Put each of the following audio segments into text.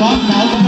Bob Malcolm.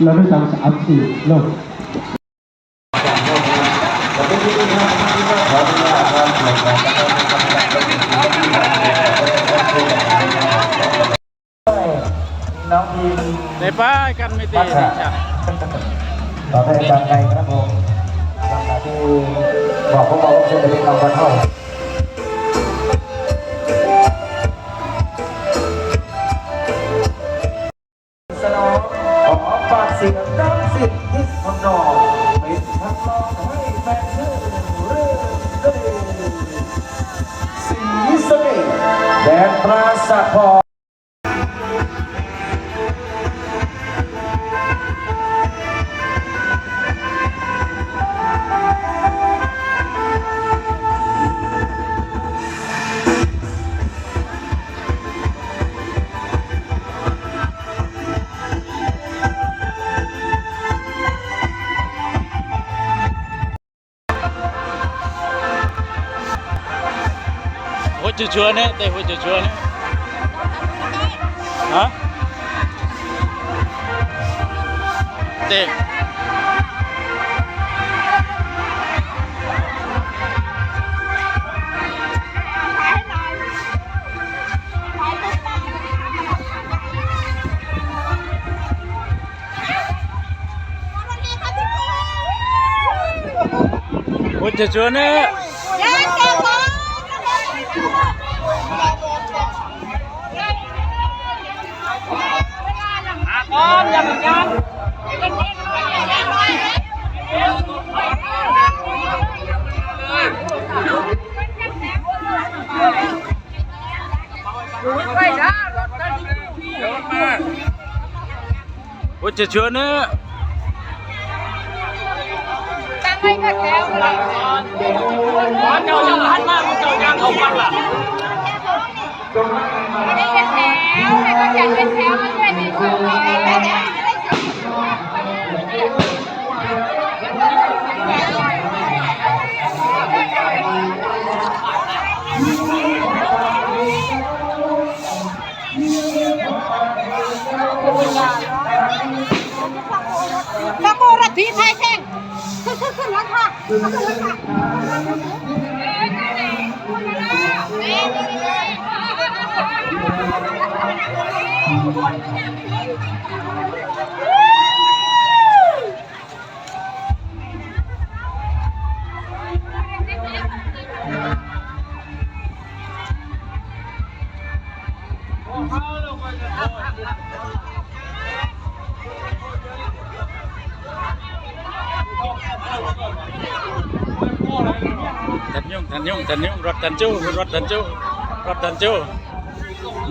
Love it, I'm absolute love. ปิดยึดทนองเป็นทำนองให้แฟนเงือยเรื่อยสีสเกแดนปราสาทพอ chuồn đấy đây hội chuồn đấy. Hả? Đây What did you do? Ôi trời chưa nữa Tăng ngay các kéo Có cho dân hết mà Có cho dân không bắt là Đi các kéo Có cho dân kéo ตะโกรถีไทยแข่งขึ้นขึ้นขึ้นรถค่ะขึ้นรถค่ะเอ๊ะไหนนละเอ๊ะ Tần Nhung, Tần Nhung, Tần Nhung, Rọt Tần Chu, Rọt Tần Chu, Rọt Tần Chu.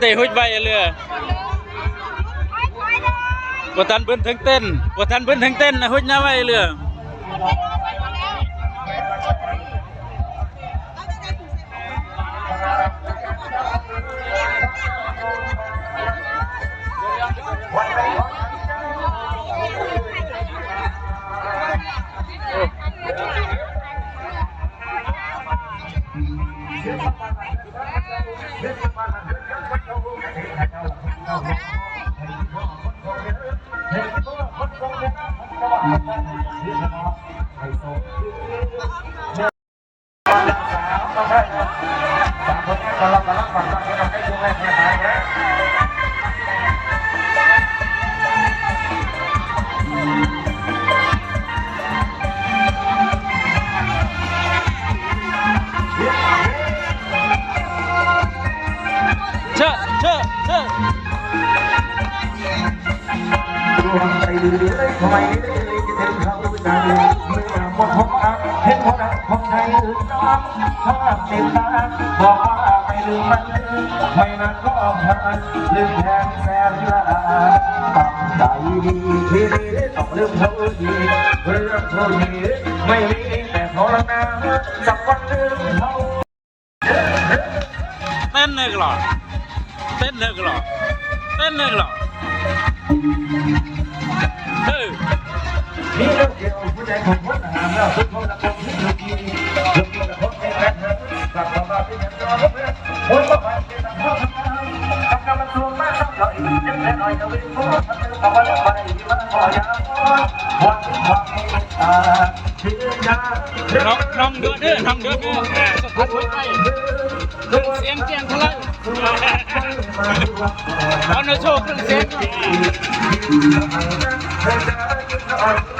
หน้าเตะหุ่ใบเลยบ่ทันเพิ่นถึงเต้นบ่ทันเพิ่นถึงเต้นนะหุ่ยหน้าใบเลย ทำไมได้เลยจะถึงเขาใจเมื่อหมดหกอักเห็นหมดอักคนไทยอื่นน้องชอบเต็มตาบอกว่าไม่ลืมมันไม่นานก็ผ่านลืมแทนแสนละตั้งใจดีที่ดีต้องลืมเขาอีเรื่องเท่านี้ไม่มีแต่ทรมานสักวันหนึ่งเขาเต้นเลยก็หรอเต้นเลยก็หรอเต้นเลยก็หรอ ใจของคนหามแล้วทุกคนละคนที่ลูกดีลูกดีละคนที่แรกนกลับมาเป็นอย่างรอรบเลยคนมาผ่านเป็นทางเข้าทางทำงานมันสูงมากต้องหน่ยยังแค่หน่อยจะวิ่งพ้นทำเรื่องของมันไปที่มันพอยาววันวามเมตาที่ยาน้องน้องเดือดเด้อน้องเดือดเด้ออ่าสะพัดหัวใจเครื่องเสียงเจียงพลังเอาเนื้อโชว์เครื่องเสียง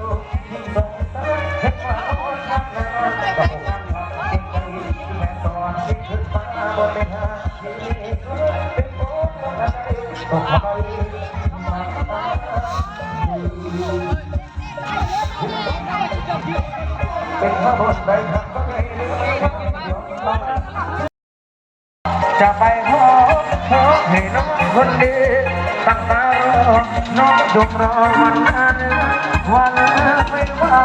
จะไปขอขอให้น้องคนดีตั้งตาน้องดมรอวันนั้นวันไม่ว่า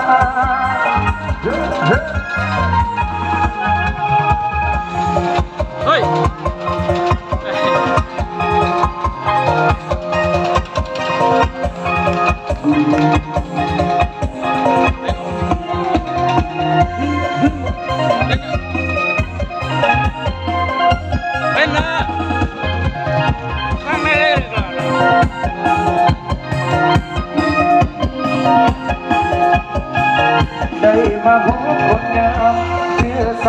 เฮ้ย มาพบคนงามเพื่อส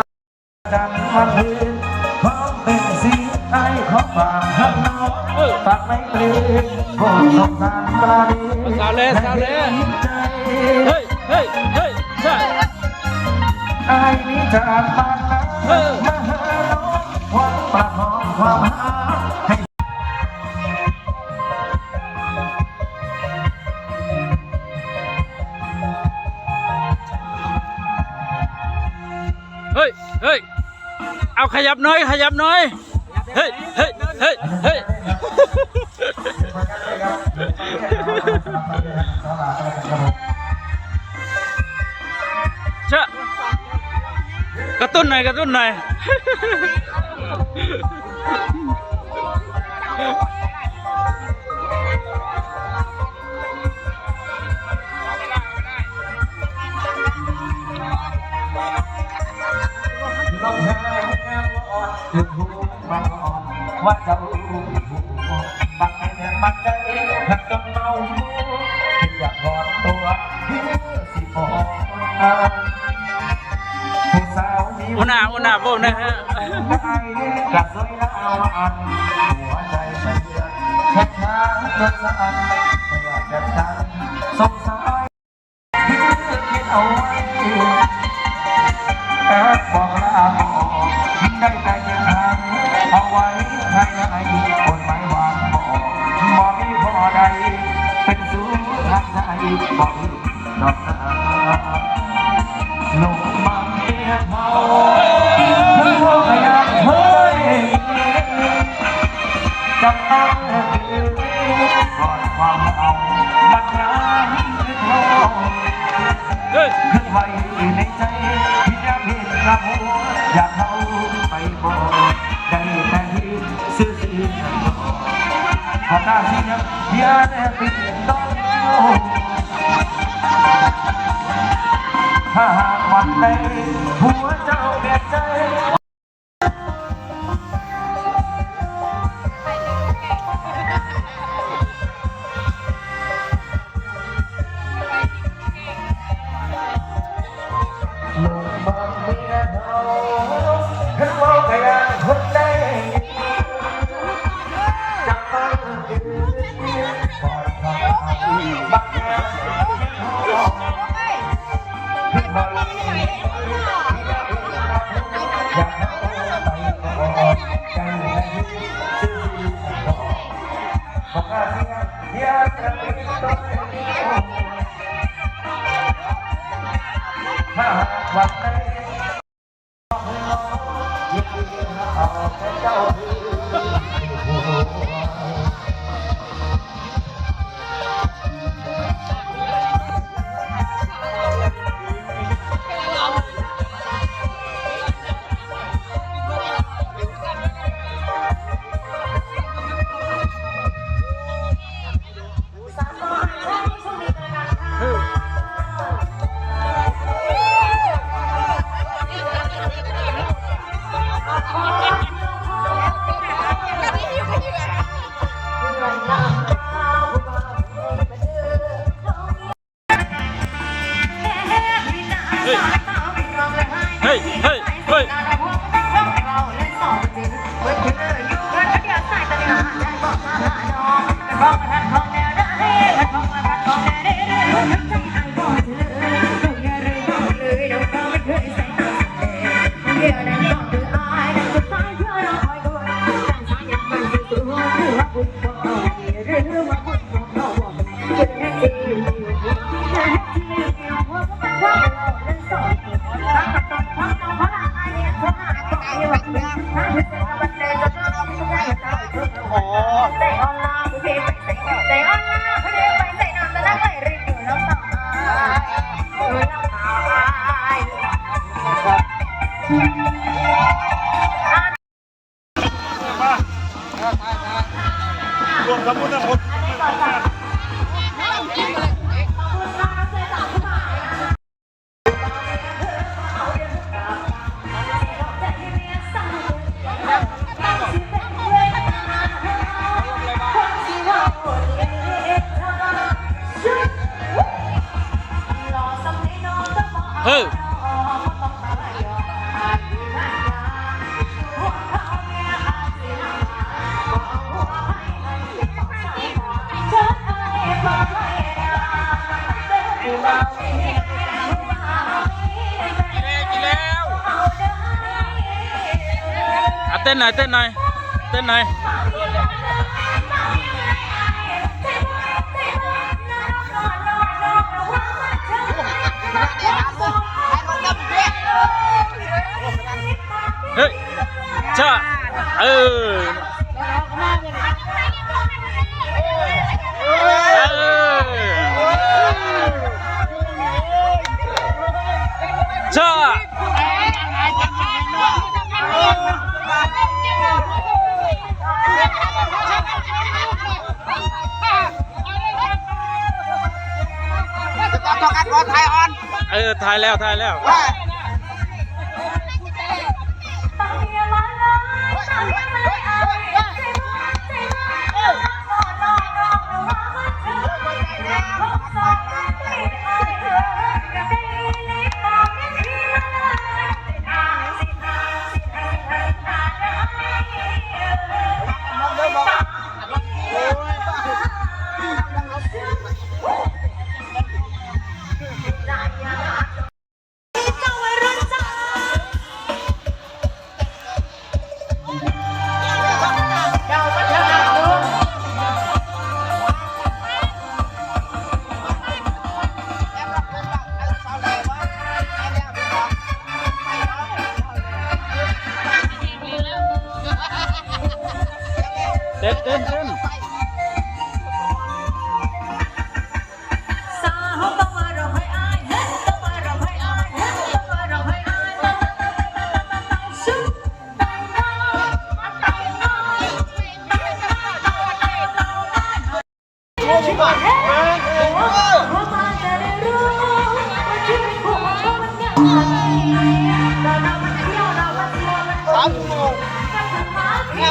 ดังมันเห็นพร้อมเป็นสีไอ้ขอฝากน้างนอกฝากไม่เปลี่ยนผมสงสารกระดิ่งสาวเล่สาวเล่เฮ้ยเฮ้ยเฮ้ยใช่ไอ้นี้จากบ้ ขยับน้อย ขยับน้อย เฮ้ยเฮ้ยเฮ้ยเฮ้ยเชะกระตุ้นหน่อย กระตุ้นหน่อย bắt đầu bắt em bắt đấy gặp con mau thì gặp con tôi thì bỏ cô sao đi ôn à ôn à vô nè gặp rồi nào ăn của đây mình thật thà đơn giản. Thật thà sống sai biết đâu các bọn là họ đây những hàng họ quay ถ้าหากวันใดผู้ อะเต้นหน่อย องการก่อนไทยออนเออถ่ายแล้วถ่ายแล้วเ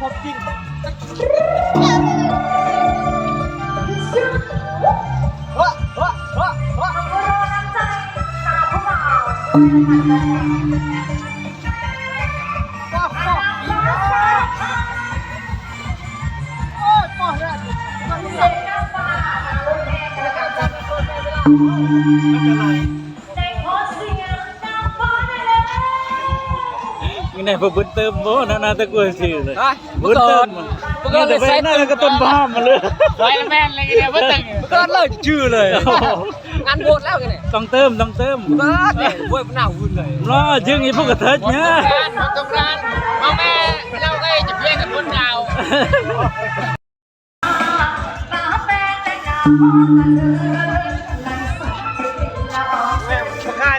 นี่ไหนพวกบุญเติมโบ้นานาตะกัวชื่อเลยบุญเติมนี่แต่ไปนั่นก็ต้นบ้ามาเลยไว้แม่นเลยเนี่ยว่าตึงก็เลยชื่อเลยงานโบสถ์แล้วกันเนี่ยต้องเติมต้องเติมบ้าเนี่ยเว้ยมันหนาววุ่นเลยรอจึงไอ้พวกกระเทิดเนี่ยการตรงนั้นเอาแม่เราก็จะเพี้ยนกับคนดาวค่า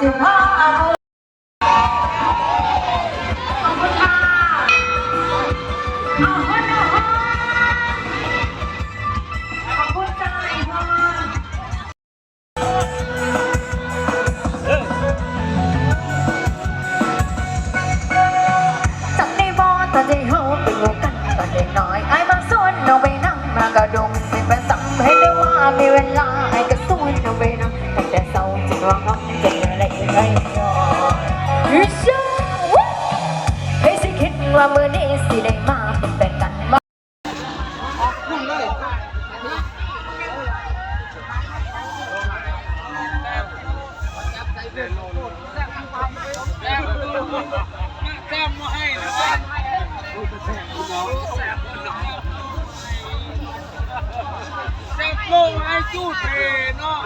จ แก้มมาให้นะแก้มให้แซมโลให้จู้เทเนาะ